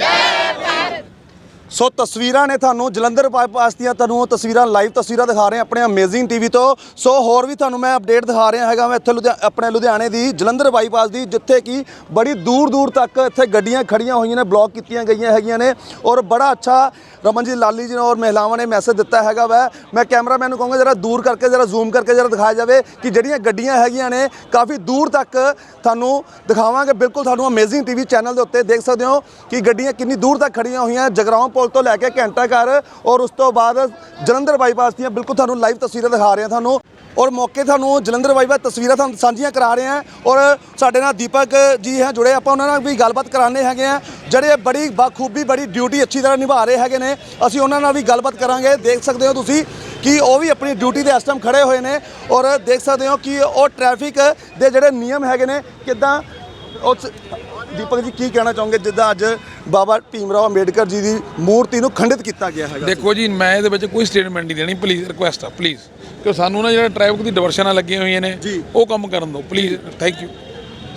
ਸੋ ਤਸਵੀਰਾਂ ਨੇ ਤੁਹਾਨੂੰ ਜਲੰਧਰ ਬਾਈਪਾਸ ਦੀਆਂ ਤੁਹਾਨੂੰ ਉਹ ਤਸਵੀਰਾਂ, ਲਾਈਵ ਤਸਵੀਰਾਂ ਦਿਖਾ ਰਹੇ ਆਪਣੇ ਅਮੇਜ਼ਿੰਗ ਟੀਵੀ ਤੋਂ। ਸੋ ਹੋਰ ਵੀ ਤੁਹਾਨੂੰ ਮੈਂ ਅਪਡੇਟ ਦਿਖਾ ਰਿਹਾ ਹੈਗਾ ਮੈਂ ਇੱਥੇ ਲੁਧਿਆ ਆਪਣੇ ਲੁਧਿਆਣੇ ਦੀ, ਜਲੰਧਰ ਬਾਈਪਾਸ ਦੀ, ਜਿੱਥੇ ਕਿ ਬੜੀ ਦੂਰ ਦੂਰ ਤੱਕ ਇੱਥੇ ਗੱਡੀਆਂ ਖੜੀਆਂ ਹੋਈਆਂ ਨੇ ਬਲੌਕ ਕੀਤੀਆਂ ਗਈਆਂ ਹੈਗੀਆਂ ਨੇ ਔਰ ਬੜਾ ਅੱਛਾ ਰਮਨਜੀਤ ਲਾਲੀ ਜੀ ਨੇ ਔਰ ਮਹਿਲਾਵਾਂ ਨੇ ਮੈਸੇਜ ਦਿੱਤਾ ਹੈਗਾ ਵੈ। ਮੈਂ ਕੈਮਰਾਮੈਨ ਨੂੰ ਕਹੂੰਗਾ ਜਰਾ ਦੂਰ ਕਰਕੇ, ਜਰਾ ਜ਼ੂਮ ਕਰਕੇ ਜਰਾ ਦਿਖਾਇਆ ਜਾਵੇ ਕਿ ਜਿਹੜੀਆਂ ਗੱਡੀਆਂ ਹੈਗੀਆਂ ਨੇ, ਕਾਫੀ ਦੂਰ ਤੱਕ ਤੁਹਾਨੂੰ ਦਿਖਾਵਾਂਗੇ। ਬਿਲਕੁਲ ਤੁਹਾਨੂੰ ਅਮੇਜ਼ਿੰਗ ਟੀਵੀ ਚੈਨਲ ਦੇ ਉੱਤੇ ਦੇਖ ਸਕਦੇ ਹੋ ਕਿ ਗੱਡੀਆਂ ਕਿੰਨੀ ਦੂਰ ਤੱਕ ਖੜੀਆਂ ਹੋਈਆਂ, ਜਗਰਾਉਂ ਪੁਲ ਤੋਂ ਲੈ ਕੇ ਘੰਟਾ ਘਰ ਔਰ ਉਸ ਤੋਂ ਬਾਅਦ ਜਲੰਧਰ ਬਾਈਪਾਸ ਦੀਆਂ ਬਿਲਕੁਲ ਤੁਹਾਨੂੰ ਲਾਈਵ ਤਸਵੀਰਾਂ ਦਿਖਾ ਰਹੇ ਹਾਂ ਤੁਹਾਨੂੰ ਔਰ ਮੌਕੇ ਤੁਹਾਨੂੰ ਜਲੰਧਰ ਬਾਈਪਾਸ ਤਸਵੀਰਾਂ ਤੁਹਾਨੂੰ ਸਾਂਝੀਆਂ ਕਰਾ ਰਹੇ ਹਾਂ ਔਰ ਸਾਡੇ ਨਾਲ ਦੀਪਕ ਜੀ ਹੈ ਜੁੜੇ, ਆਪਾਂ ਉਹਨਾਂ ਨਾਲ ਵੀ ਗੱਲਬਾਤ ਕਰਾਣੇ ਹੈਗੇ ਆ ਜਿਹੜੇ ਬੜੀ ਬਾਖੂਬੀ, ਬੜੀ ਡਿਊਟੀ ਅੱਛੀ ਤਰ੍ਹਾਂ ਨਿਭਾ ਰਹੇ ਹੈਗੇ ਨੇ, ਅਸੀਂ ਉਹਨਾਂ ਨਾਲ ਵੀ ਗੱਲਬਾਤ ਕਰਾਂਗੇ, ਦੇਖ ਸਕਦੇ ਹੋ ਤੁਸੀਂ ਕਿ ਉਹ ਵੀ ਆਪਣੀ ਡਿਊਟੀ ਦੇ ਇਸ ਟਾਈਮ ਖੜੇ ਹੋਏ ਨੇ ਔਰ ਦੇਖ ਸਕਦੇ ਹੋ ਕਿ ਉਹ ਟ੍ਰੈਫਿਕ ਦੇ ਜਿਹੜੇ ਨਿਯਮ ਹੈਗੇ ਨੇ, ਕਿਦਾਂ ਉਸ ਦੀਪਕ ਜੀ ਕੀ ਕਹਿਣਾ ਚਾਹੋਗੇ? ਜਿੱਦਾਂ ਅੱਜ ਬਾਬਾ ਭੀਮਰਾਓ ਅੰਬੇਡਕਰ ਜੀ ਦੀ ਮੂਰਤੀ ਨੂੰ ਖੰਡਿਤ ਕੀਤਾ ਗਿਆ ਹੈਗਾ। ਦੇਖੋ ਜੀ ਮੈਂ ਇਹਦੇ ਵਿੱਚ ਕੋਈ ਸਟੇਟਮੈਂਟ ਨਹੀਂ ਦੇਣੀ। ਪਲੀਜ਼ ਰਿਕੁਐਸਟ ਆ ਪਲੀਜ਼ ਕਿ ਸਾਨੂੰ ਨਾ ਜਿਹੜਾ ਟ੍ਰੈਫਿਕ ਦੀ ਡਿਵਰਸ਼ਨਾਂ ਲੱਗੀਆਂ ਹੋਈਆਂ ਨੇ। ਉਹ ਕੰਮ ਕਰਨ ਦਿਓ। ਪਲੀਜ਼ ਥੈਂਕ ਯੂ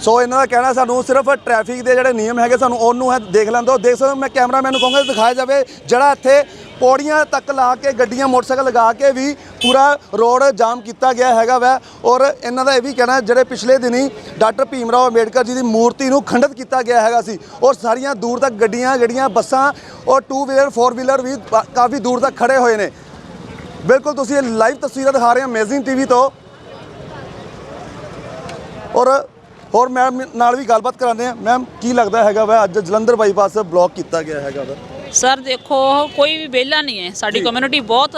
ਸੋ ਇਹਨਾਂ ਦਾ ਕਹਿਣਾ ਸਾਨੂੰ ਸਿਰਫ ਟ੍ਰੈਫਿਕ ਦੇ ਜਿਹੜੇ ਨਿਯਮ ਹੈਗੇ ਸਾਨੂੰ ਉਹਨੂੰ ਹੈ ਦੇਖ ਲੈਣ ਦਿਓ ਦੇਖ ਸਕਦੇ ਮੈਂ ਕੈਮਰਾਮੈਨ ਨੂੰ ਕਹੂੰਗਾ ਦਿਖਾਇਆ ਜਾਵੇ, ਜਿਹੜਾ ਇੱਥੇ ਪੌੜੀਆਂ ਤੱਕ ਲਾ ਕੇ ਗੱਡੀਆਂ, ਮੋਟਰਸਾਈਕਲ ਲਗਾ ਕੇ ਵੀ ਪੂਰਾ ਰੋਡ ਜਾਮ ਕੀਤਾ ਗਿਆ ਹੈਗਾ ਵੈ। ਔਰ ਇਹਨਾਂ ਦਾ ਇਹ ਵੀ ਕਹਿਣਾ ਜਿਹੜੇ ਪਿਛਲੇ ਦਿਨੀ ਡਾਕਟਰ ਭੀਮ ਰਾਓ ਅੰਬੇਡਕਰ ਜੀ ਦੀ ਮੂਰਤੀ ਨੂੰ ਖੰਡਿਤ ਕੀਤਾ ਗਿਆ ਹੈਗਾ ਸੀ, ਔਰ ਸਾਰੀਆਂ ਦੂਰ ਤੱਕ ਗੱਡੀਆਂ, ਜਿਹੜੀਆਂ ਬੱਸਾਂ ਔਰ 2 ਵੀਲਰ 4 ਵੀਲਰ ਵੀ ਕਾਫੀ ਦੂਰ ਤੱਕ ਖੜੇ ਹੋਏ ਨੇ। ਬਿਲਕੁਲ ਤੁਸੀਂ ਇਹ ਲਾਈਵ ਤਸਵੀਰਾਂ ਦਿਖਾ ਰਹੇ ਹੋ ਅਮੇਜ਼ਿੰਗ ਟੀਵੀ ਤੋਂ। ਔਰ ਹੋਰ ਮੈਮ ਨਾਲ ਵੀ ਗੱਲਬਾਤ ਕਰਾਉਂਦੇ ਆ ਮੈਮ ਕੀ ਲੱਗਦਾ ਹੈਗਾ ਵਾ ਅੱਜ ਜਲੰਧਰ ਬਾਈਪਾਸ ਬਲੌਕ ਕੀਤਾ ਗਿਆ ਹੈਗਾ ਵਾ? ਸਰ ਦੇਖੋ ਕੋਈ ਵੀ ਵਿਹਲਾ ਨਹੀਂ ਹੈ। ਸਾਡੀ ਕਮਿਊਨਿਟੀ ਬਹੁਤ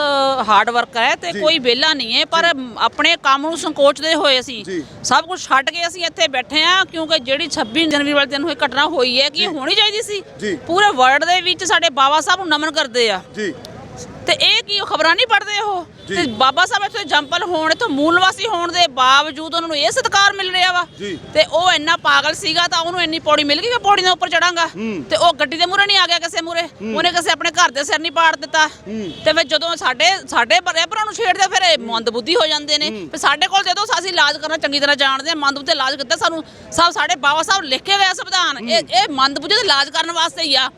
ਹਾਰਡ ਵਰਕ ਹੈ ਤੇ ਕੋਈ ਵਿਹਲਾ ਨਹੀਂ ਹੈ ਪਰ ਆਪਣੇ ਕੰਮ ਨੂੰ ਸੰਕੋਚਦੇ ਹੋਏ ਅਸੀਂ। ਸਭ ਕੁਝ ਛੱਡ ਕੇ ਅਸੀਂ ਇੱਥੇ ਬੈਠੇ ਆ ਕਿਉਂਕਿ ਜਿਹੜੀ 26 ਜਨਵਰੀ ਵਾਲੇ ਦਿਨ ਹੋਈ ਘਟਨਾ ਹੋਈ ਹੈ ਕਿ ਇਹ ਹੋਣੀ ਚਾਹੀਦੀ ਸੀ। ਪੂਰੇ ਵਰਲਡ ਦੇ ਵਿੱਚ ਸਾਡੇ ਬਾਬਾ ਸਾਹਿਬ ਨੂੰ ਨਮਨ ਕਰਦੇ ਆ। ਤੇ ਇਹ ਕੀ ਖਬਰਾਂ ਨਹੀਂ ਪੜਦੇ ਉਹ। ਤੇ ਬਾਬਾ ਸਾਹਿਬ ਇੱਥੇ ਜੰਪਲ ਹੋਣ ਇੱਥੋਂ ਮੂਲ ਨਿਵਾਸੀ ਹੋਣ ਦੇ ਬਾਵਜੂਦ ਉਹਨਾਂ ਨੂੰ ਇਹ ਸਤਿਕਾਰ ਮਿਲ ਰਿਹਾ ਵਾ। ਤੇ ਉਹ ਇੰਨਾ ਪਾਗਲ ਸੀਗਾ ਤਾਂ ਉਹਨੂੰ ਇੰਨੀ ਪੌੜੀ ਮਿਲ ਗਈ ਕਿ ਪੌੜੀ ਦੇ ਉੱਪਰ ਚੜਾਂਗਾ। ਤੇ ਉਹ ਗੱਡੀ ਦੇ ਮੂਹਰੇ ਨਹੀਂ ਆ ਗਿਆ ਕਿਸੇ ਮੂਹਰੇ। ਉਹਨੇ ਕਿਸੇ ਆਪਣੇ ਘਰ ਦੇ ਸਿਰ ਨਹੀਂ ਪਾੜ ਦਿੱਤਾ। ਤੇ ਫਿਰ ਜਦੋਂ ਸਾਡੇ ਸਾਡੇ ਰੈਪਰਾਂ ਨੂੰ ਛੇੜਦੇ ਫਿਰ ਇਹ ਮੰਦਬੁੱਧੀ ਹੋ ਜਾਂਦੇ ਨੇ। ਫਿਰ ਸਾਡੇ ਕੋਲ ਜਦੋਂ ਅਸੀਂ ਇਲਾਜ ਕਰਨਾ ਚੰਗੀ ਤਰ੍ਹਾਂ ਜਾਣਦੇ ਹਾਂ ਮੰਦਬੁੱਧੀ ਇਲਾਜ ਕੀਤਾ ਸਾਨੂੰ ਸਭ ਸਾਡੇ ਬਾਬਾ ਸਾਹਿਬ ਲਿਖ ਗਏ ਸੰਵਿਧਾਨ। ਇਹ ਇਹ ਮੰਦਬੁੱਧੀ ਦਾ ਇਲਾਜ ਕਰਨ ਵਾਸਤੇ ਹੀ ਆ।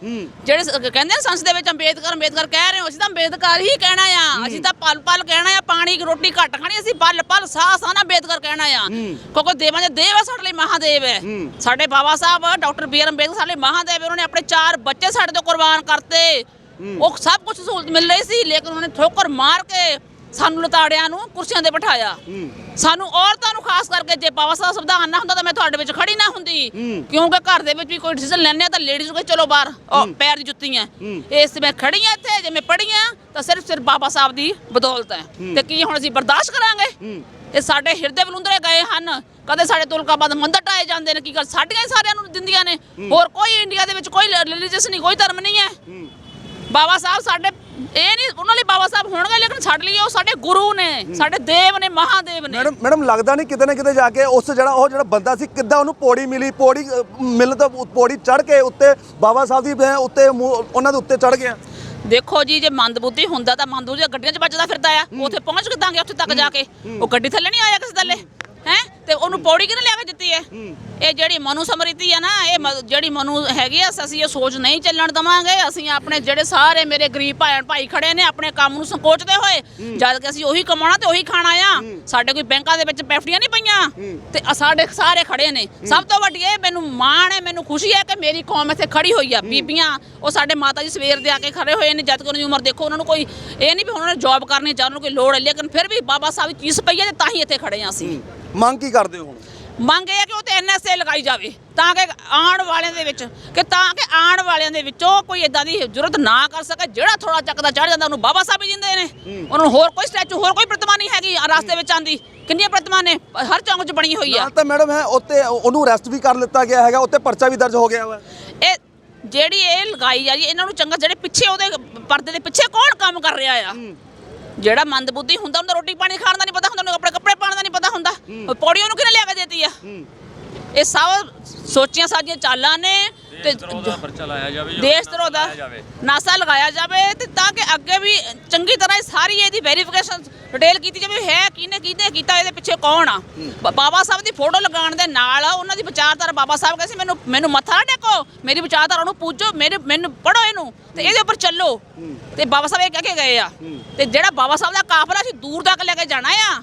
ਜਿਹੜੇ ਕਹਿੰਦੇ ਨੇ ਸੰਸਦ ਦੇ ਵਿੱਚ ਅੰਬੇਦਕਰ ਅੰਬੇਦਕਰ ਕਹਿ ਰਹੇ ਹੋ ਅਸੀਂ ਤਾਂ ਅੰਬੇਦਕਰ ਹੀ ਕਹਿਣਾ ਆ। ਅਸੀਂ ਤਾਂ ਪਲ ਪਲ ਕਹਿਣਾ ਆ ਪਾਣੀ ਰੋਟੀ ਘੱਟ ਖਾਣੀ ਅਸੀਂ ਪਲ ਪਲ ਸਾਹ ਸਾਹ ਨਾ ਅੰਬੇਦਕਰ ਕਹਿਣਾ ਆ। ਕਿਉਂਕਿ ਦੇਵਾਂ ਦੇ ਦੇਵ ਆ ਸਾਡੇ ਲਈ ਮਹਾਦੇਵ ਹੈ। ਸਾਡੇ Baba Sahib doctor B R Ambedkar ਸਾਡੇ ਲਈ ਮਹਾਦੇਵ ਹੈ। ਉਹਨਾਂ ਨੇ ਆਪਣੇ ਚਾਰ ਬੱਚੇ ਸਾਡੇ ਤੋਂ ਕੁਰਬਾਨ ਕਰਤੇ। ਉਹ ਸਭ ਕੁਝ ਸਹੂਲਤ ਮਿਲ ਰਹੀ ਸੀ ਲੇਕਿਨ ਉਹਨਾਂ ਨੇ ਠੋਕਰ ਮਾਰ ਕੇ ਸਾਨੂੰ ਲਤਾੜਿਆਂ ਨੂੰ ਕੁਰਸੀਆਂ ਤੇ ਬਿਠਾਇਆ। ਸਾਨੂੰ ਔਰਤਾਂ ਨੂੰ ਖਾਸ ਕਰਕੇ ਜੇ ਬਾਬਾ ਸਾਹਿਬ ਸੰਵਿਧਾਨ ਨਾ ਹੁੰਦਾ ਤਾਂ ਮੈਂ ਤੁਹਾਡੇ ਵਿੱਚ ਖੜੀ ਨਾ ਹੁੰਦੀ। ਕਿਉਂਕਿ ਘਰ ਦੇ ਵਿੱਚ ਵੀ ਕੋਈ ਡਿਸੀਜਨ ਲੈਣੇ ਤਾਂ ਲੇਡੀਜ਼ ਨੂੰ ਕਹੇ ਚਲੋ ਬਾਹਰ ਉਹ ਪੈਰ ਦੀ ਜੁੱਤੀਆਂ ਇਸ ਤੇ ਮੈਂ ਖੜੀ ਆ ਇੱਥੇ ਜੇ ਮੈਂ ਪੜੀ ਆ ਤਾਂ ਸਿਰਫ ਸਿਰਫ ਬਾਬਾ ਸਾਹਿਬ ਦੀ ਬਦੌਲਤ ਹੈ। ਤੇ ਕੀ ਹੁਣ ਅਸੀਂ ਬਰਦਾਸ਼ਤ ਕਰਾਂਗੇ? ਇਹ ਸਾਡੇ ਹਿਰਦੇ ਬਲੁੰਦਰੇ ਗਏ ਹਨ। ਕਦੇ ਸਾਡੇ ਤੁਲਕਾਬਾਦ ਮੰਦਰ ਢਾਏ ਜਾਂਦੇ ਨੇ ਕੀ ਗੱਲ? ਸਾਡੀਆਂ ਹੀ ਸਾਰਿਆਂ ਨੂੰ ਦਿੰਦੀਆਂ ਨੇ। ਹੋਰ ਕੋਈ ਇੰਡੀਆ ਦੇ ਵਿੱਚ ਕੋਈ ਰਿਲੀਜੀਅਸ ਨਹੀਂ ਕੋਈ ਧਰਮ ਨਹੀਂ ਹੈ। ਬਾਬਾ ਸਾਹਿਬ ਸਾਡੇ ਇਹ ਨਹੀਂ ਉਹਨਾਂ ਲਈ ਬਾਬਾ ਸਾਹਿਬ ਹੋਣਗੇ ਲੇਕਿਨ ਸਾਡੇ ਲਈ ਉਹ ਸਾਡੇ ਗੁਰੂ ਨੇ ਸਾਡੇ ਦੇਵ ਨੇ ਮਹਾਦੇਵ ਨੇ। ਮੈਡਮ ਮੈਡਮ ਲੱਗਦਾ ਨਹੀਂ ਕਿਤੇ ਨਾ ਕਿਤੇ ਜਾ ਕੇ ਉਸ ਜਿਹੜਾ ਉਹ ਜਿਹੜਾ ਬੰਦਾ ਸੀ ਕਿੱਦਾਂ ਉਹਨੂੰ ਪੌੜੀ ਮਿਲੀ ਪੌੜੀ ਅ, ਮਿਲਣ ਤੋਂ ਪੌੜੀ ਚੜ ਕੇ ਉੱਤੇ ਬਾਬਾ ਸਾਹਿਬ ਦੀ ਅ, ਉੱਤੇ ਉਹਨਾਂ ਦੇ ਉੱਤੇ ਚੜ ਗਿਆ। ਦੇਖੋ ਜੀ ਜੇ ਮੰਦਬੁੱਧੀ ਹੁੰਦਾ ਤਾਂ ਮੰਦਬੁੱਧੀ ਗੱਡੀਆਂ 'ਚ ਵੱਜਦਾ ਫਿਰਦਾ ਆ। ਉੱਥੇ ਪਹੁੰਚ ਕਿਦਾਂਗੇ ਉੱਥੇ ਤੱਕ ਜਾ ਕੇ? ਉਹ ਗੱਡੀ ਥੱਲੇ ਨਹੀਂ ਆਇਆ ਕਿਸੇ ਥੱਲੇ? ਹੈ? ਤੇ ਉਹਨੂੰ ਪੌੜੀ ਕਿਹਨੇ ਲਿਆ ਕੇ ਦਿੱਤੀ ਹੈ? ਇਹ ਜਿਹੜੀ ਮਨੂ ਸਮਰਿਤੀ ਆ ਨਾ ਇਹ ਮ- ਜਿਹੜੀ ਮਨੂ ਹੈਗੀ ਆ ਅਸੀਂ ਇਹ ਸੋਚ ਨਹੀਂ ਚੱਲਣ ਦਵਾਂਗੇ। ਅਸੀਂ ਆਪਣੇ ਜਿਹੜੇ ਸਾਰੇ ਮੇਰੇ ਗਰੀਬ ਭਾਈ ਭਾਈ ਖੜੇ ਨੇ ਆਪਣੇ ਕੰਮ ਨੂੰ ਸੰਕੋਚਦੇ ਹੋਏ ਜਦ ਕਿ ਅਸੀਂ ਉਹੀ ਕਮਾਉਣਾ ਤੇ ਉਹੀ ਖਾਣਾ ਆ। ਸਾਡੇ ਕੋਈ ਬੈਂਕਾਂ ਦੇ ਵਿੱਚ ਪੈਫੜੀਆਂ ਨਹੀਂ ਪਈਆਂ। ਤੇ ਆ ਸਾਡੇ ਸਾਰੇ ਖੜੇ ਨੇ। ਸਭ ਤੋਂ ਵੱਡੀ ਇਹ ਮੈਨੂੰ ਮਾਣ ਹੈ ਮੈਨੂੰ ਖੁਸ਼ੀ ਹੈ ਕਿ ਮੇਰੀ ਕੌਮ ਇੱਥੇ ਖੜੀ ਹੋਈ ਆ। ਬੀਬੀਆਂ ਉਹ ਸਾਡੇ ਮਾਤਾ ਜੀ ਸਵੇਰ ਦੇ ਆ ਕੇ ਖੜੇ ਹੋਏ ਨੇ ਜਦ ਕਿ ਉਹਨਾਂ ਦੀ ਉਮਰ ਦੇਖੋ ਉਹਨਾਂ ਨੂੰ ਕੋਈ ਇਹ ਨਹੀਂ ਵੀ ਉਹਨਾਂ ਨੇ ਜੌਬ ਕਰਨੀ ਜਾਂ ਉਹਨਾਂ ਨੂੰ ਕੋਈ ਲੋੜ ਹੈ। ਲੇਕਿਨ ਫਿਰ ਵੀ ਬਾਬਾ ਸਾਹਿਬ ਦੀ ਚੀਜ਼ ਪਈ ਹੈ ਤੇ ਤਾਂ ਹੀ ਇੱਥੇ ਖੜੇ ਆ ਅਸੀਂ। ਮੰਗ ਕੀ ਕਰਦੇ ਹੋ ਹੁਣ? ਮੰਗ ਇਹ ਹੈ ਕਿ ਉਹ ਤੇ ਐਨਐਸਏ ਲਗਾਈ ਜਾਵੇ ਤਾਂ ਕਿ ਆਉਣ ਵਾਲਿਆਂ ਦੇ ਵਿੱਚ ਕਿ ਤਾਂ ਕਿ ਆਉਣ ਵਾਲਿਆਂ ਦੇ ਵਿੱਚੋਂ ਕੋਈ ਇਦਾਂ ਦੀ ਜ਼ਰੂਰਤ ਨਾ ਕਰ ਸਕੇ ਜਿਹੜਾ ਥੋੜਾ ਚੱਕਦਾ ਚੜ ਜਾਂਦਾ ਉਹਨੂੰ ਬਾਬਾ ਸਾਹਿਬ ਹੀ ਜਿੰਦੇ ਨੇ। ਉਹਨਾਂ ਨੂੰ ਹੋਰ ਕੋਈ ਸਟੈਚੂ ਹੋਰ ਕੋਈ ਪ੍ਰਤਿਮਾ ਨਹੀਂ ਹੈਗੀ ਰਸਤੇ ਵਿੱਚ ਆਂਦੀ ਕਿੰਨੀਆਂ ਪ੍ਰਤਿਮਾ ਨੇ ਹਰ ਚੌਂਕ 'ਚ ਬਣੀ ਹੋਈ ਆ। ਨਾਲ ਤਾਂ ਮੈਡਮ ਹੈ ਉੱਤੇ ਉਹਨੂੰ ਅਰੈਸਟ ਵੀ ਕਰ ਲਿੱਤਾ ਗਿਆ ਹੈਗਾ ਉੱਤੇ ਪਰਚਾ ਵੀ ਦਰਜ ਹੋ ਗਿਆ ਵਾ ਇਹ ਜਿਹੜੀ ਇਹ ਲਗਾਈ ਆ ਜੀ ਇਹਨਾਂ ਨੂੰ ਚੰਗਾ ਜਿਹੜੇ ਪਿੱਛੇ ਉਹਦੇ ਪਰਦੇ ਦੇ ਪਿੱਛੇ ਕੌਣ ਕੰਮ ਕਰ ਰਿਹਾ ਆ? ਜਿਹੜਾ ਮੰਦਬੁੱਧੀ ਹੁੰਦਾ ਉਹਨੂੰ ਰੋਟੀ ਪਾਣੀ ਖਾਣ ਦਾ ਨਹੀਂ ਪਤਾ ਹੁੰਦਾ ਉਹਨੂੰ ਕੱਪੜੇ ਕੱਪੜੇ ਪਾਉਣ ਦਾ ਨਹੀਂ ਪਤਾ ਹੁੰਦਾ। ਉਹ ਪੌੜੀ ਉਹਨੂੰ ਕਿਹਨੇ ਲਿਆ ਕੇ ਦੇਤੀ ਆ? ਇਹ ਸਭ ਸੋਚੀਆਂ ਸਾਡੀਆਂ ਚਾਲਾਂ ਨੇ ਤੇ ਪਰਚਾ ਲਾਇਆ ਜਾਵੇ ਦੇਸ਼ ਧਰੋ ਦਾ ਨਾਸਾ ਲਗਾਇਆ ਜਾਵੇ ਤੇ ਤਾਂ ਕਿ ਅੱਗੇ ਵੀ ਚੰਗੀ ਤਰ੍ਹਾਂ ਇਹ ਸਾਰੀ ਇਹਦੀ ਵੈਰੀਫਿਕੇਸ਼ਨ ਡਿਟੇਲ ਕੀਤੀ ਜਾਵੇ ਹੈ ਕਿਹਨੇ ਕਿਹਨੇ ਕੀਤਾ ਇਹਦੇ ਪਿੱਛੇ ਕੌਣ ਆ? ਬਾਬਾ ਸਾਹਿਬ ਦੀ ਫੋਟੋ ਲਗਾਉਣ ਦੇ ਨਾਲ ਉਹਨਾਂ ਦੀ ਵਿਚਾਰਧਾਰਾ ਬਾਬਾ ਸਾਹਿਬ ਕਹਿੰਦੇ ਮੈਨੂੰ ਮੈਨੂੰ ਮੱਥਾ ਟੇਕੋ ਮੇਰੀ ਵਿਚਾਰਧਾਰਾ ਨੂੰ ਪੂਜੋ ਮੇਰੇ ਮੈਨੂੰ ਪੜੋ ਇਹਨੂੰ। ਤੇ ਇਹਦੇ ਉੱਪਰ ਚੱਲੋ। ਤੇ ਬਾਬਾ ਸਾਹਿਬ ਇਹ ਕਹਿ ਕੇ ਗਏ ਆ। ਤੇ ਜਿਹੜਾ ਬਾਬਾ ਸਾਹਿਬ ਦਾ ਕਾਫਲਾ ਸੀ ਦੂਰ ਤੱਕ ਲੈ ਕੇ ਜਾਣਾ ਆ।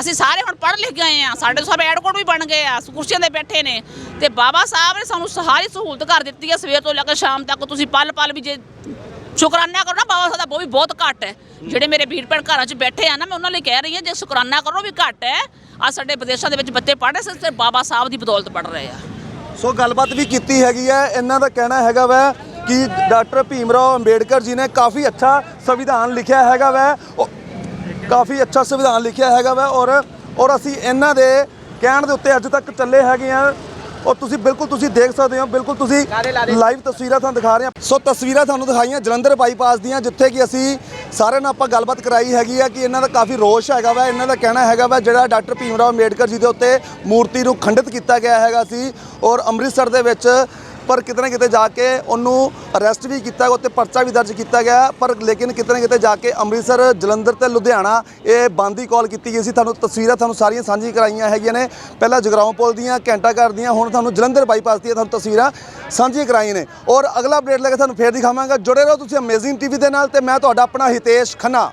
ਅਸੀਂ ਸਾਰੇ ਹੁਣ ਪੜ੍ਹ ਲਿਖ ਗਏ ਆ ਸਾਡੇ ਤੋਂ ਸਭ ਐਡਕੋਟ ਵੀ ਬਣ ਗਏ ਆ ਕੁਰਸੀਆਂ ਤੇ ਬੈਠੇ ਨੇ। ਤੇ ਬਾਬਾ ਸਾਹਿਬ ਨੇ ਸਾਨੂੰ ਸਾਰੀ ਸਹੂਲਤ ਕਰ ਦਿੱਤੀ ਹੈ, ਸਵੇਰ ਤੋਂ ਲੈ ਕੇ ਸ਼ਾਮ ਤੱਕ। ਤੁਸੀਂ ਪਲ ਪਲ ਵੀ ਜੇ ਸ਼ੁਕਰਾਨਾ ਕਰੋ ਨਾ ਬਾਬਾ ਸਾਹਿਬ ਦਾ, ਉਹ ਵੀ ਬਹੁਤ ਘੱਟ ਹੈ। ਜਿਹੜੇ ਮੇਰੇ ਵੀਰ ਭੈਣ ਘਰਾਂ 'ਚ ਬੈਠੇ ਆ ਨਾ, ਮੈਂ ਉਹਨਾਂ ਲਈ ਕਹਿ ਰਹੀ ਹਾਂ, ਜੇ ਸ਼ੁਕਰਾਨਾ ਕਰੋ ਵੀ ਘੱਟ ਹੈ ਆ ਸਾਡੇ ਵਿਦੇਸ਼ਾਂ ਦੇ ਵਿੱਚ ਬੱਚੇ ਪੜ੍ਹ ਰਹੇ ਸੀ ਤੇ ਬਾਬਾ ਸਾਹਿਬ ਦੀ ਬਦੌਲਤ ਪੜ੍ਹ ਰਹੇ ਆ। ਸੋ ਗੱਲਬਾਤ ਵੀ ਕੀਤੀ ਹੈਗੀ ਹੈ, ਇਹਨਾਂ ਦਾ ਕਹਿਣਾ ਹੈਗਾ ਵਾ ਕਿ ਡਾਕਟਰ ਭੀਮ ਰਾਓ ਅੰਬੇਡਕਰ ਜੀ ਨੇ ਕਾਫੀ ਅੱਛਾ ਸੰਵਿਧਾਨ ਲਿਖਿਆ ਹੈਗਾ ਵੈ। ਕਾਫੀ ਅੱਛਾ ਸੰਵਿਧਾਨ ਲਿਖਿਆ ਹੈਗਾ ਵੈ ਔਰ ਔਰ ਅਸੀਂ ਇਹਨਾਂ ਦੇ ਕਹਿਣ ਦੇ ਉੱਤੇ ਅੱਜ ਤੱਕ ਚੱਲੇ ਹੈਗੇ ਆ। ਔਰ ਤੁਸੀਂ ਬਿਲਕੁਲ ਤੁਸੀਂ ਦੇਖ ਸਕਦੇ ਹੋ ਬਿਲਕੁਲ ਤੁਸੀਂ ਲਾਈਵ ਤਸਵੀਰਾਂ ਤੁਹਾਨੂੰ ਦਿਖਾ ਰਹੇ ਹਾਂ ਸੋ ਤਸਵੀਰਾਂ ਤੁਹਾਨੂੰ ਦਿਖਾਈਆਂ ਜਲੰਧਰ ਬਾਈਪਾਸ ਦੀਆਂ ਜਿੱਥੇ ਕਿ ਅਸੀਂ ਸਾਰਿਆਂ ਨਾਲ ਆਪਾਂ ਗੱਲਬਾਤ ਕਰਾਈ ਹੈਗੀ ਆ ਕਿ ਇਹਨਾਂ ਦਾ ਕਾਫੀ ਰੋਸ਼ ਹੈਗਾ ਵਾ ਇਹਨਾਂ ਦਾ ਕਹਿਣਾ ਹੈਗਾ ਵਾ ਜਿਹੜਾ ਡਾਕਟਰ ਭੀਮ ਰਾਓ ਅੰਬੇਡਕਰ ਜੀ ਦੇ ਉੱਤੇ ਮੂਰਤੀ ਨੂੰ ਖੰਡਿਤ ਕੀਤਾ ਗਿਆ ਹੈਗਾ ਸੀ। ਔਰ ਅੰਮ੍ਰਿਤਸਰ ਦੇ ਵਿੱਚ ਪਰ ਕਿਤੇ ਨਾ ਕਿਤੇ ਜਾ ਕੇ ਉਹਨੂੰ ਅਰੈਸਟ ਵੀ ਕੀਤਾ ਗਿਆ, ਉੱਤੇ ਪਰਚਾ ਵੀ ਦਰਜ ਕੀਤਾ ਗਿਆ, ਪਰ ਲੇਕਿਨ ਕਿਤੇ ਨਾ ਕਿਤੇ ਜਾ ਕੇ ਅੰਮ੍ਰਿਤਸਰ, ਜਲੰਧਰ ਤੇ ਲੁਧਿਆਣਾ ਇਹ ਬੰਦ ਦੀ ਕਾਲ ਕੀਤੀ ਗਈ ਸੀ। ਤੁਹਾਨੂੰ ਤਸਵੀਰਾਂ ਤੁਹਾਨੂੰ ਸਾਰੀਆਂ ਸਾਂਝੀ ਕਰਾਈਆਂ ਹੈਗੀਆਂ ਨੇ। ਪਹਿਲਾਂ ਜਗਰਾਉਂ ਪੁਲ ਦੀਆਂ, ਘੰਟਾ ਘਰ ਦੀਆਂ, ਹੁਣ ਤੁਹਾਨੂੰ ਜਲੰਧਰ ਬਾਈਪਾਸ ਦੀਆਂ ਤੁਹਾਨੂੰ ਤਸਵੀਰਾਂ ਸਾਂਝੀਆਂ ਕਰਾਈਆਂ ਨੇ। ਔਰ ਅਗਲਾ ਅਪਡੇਟ ਲੈ ਕੇ ਤੁਹਾਨੂੰ ਫੇਰ ਦਿਖਾਵਾਂਗਾ। ਜੁੜੇ ਰਹੋ ਤੁਸੀਂ ਅਮੇਜ਼ਿੰਗ ਟੀਵੀ ਦੇ ਨਾਲ ਤੇ ਮੈਂ ਤੁਹਾਡਾ ਆਪਣਾ ਹਿਤੇਸ਼ ਖੰਨਾ।